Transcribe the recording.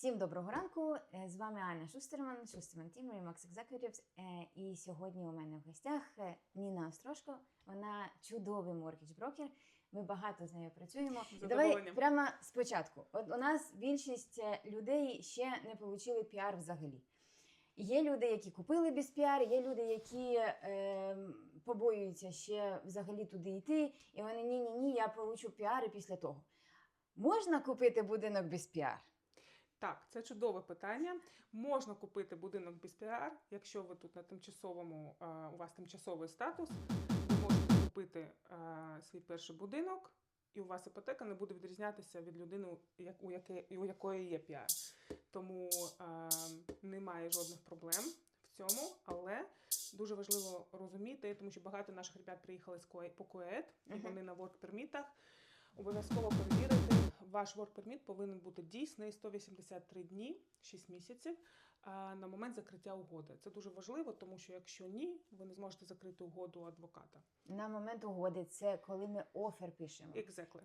Всім доброго ранку. Е, З вами Анна Шустерман, Шустерман Тім, Remax Executives. Е, І сьогодні у мене в гостях е, Ніна Острожко. Вона чудовий моргідж брокер. Ми багато з нею працюємо. І давай прямо спочатку. От у нас більшість людей ще не отримали піар взагалі. Є люди, які купили без піар, є люди, які е, побоюються ще взагалі туди йти, і вони ні, ні, ні, я получу піар і після того. Можна купити будинок без піар? Так, це чудове питання. Можна купити будинок без піар, якщо ви тут на тимчасовому, е, у вас тимчасовий статус, ви можете купити е, свій перший будинок, і у вас іпотека не буде відрізнятися від людини, у, яке, у якої є піар. Тому е, немає жодних проблем в цьому, але дуже важливо розуміти, тому що багато наших ребят приїхали з по Кует, і вони на ворк-пермітах. Обов'язково перевірити, ваш work-permit повинен бути дійсний 183 дні, 6 місяців на момент закриття угоди. Це дуже важливо, тому що якщо ні, ви не зможете закрити угоду адвоката. На момент угоди це коли ми офер пишемо. Exactly.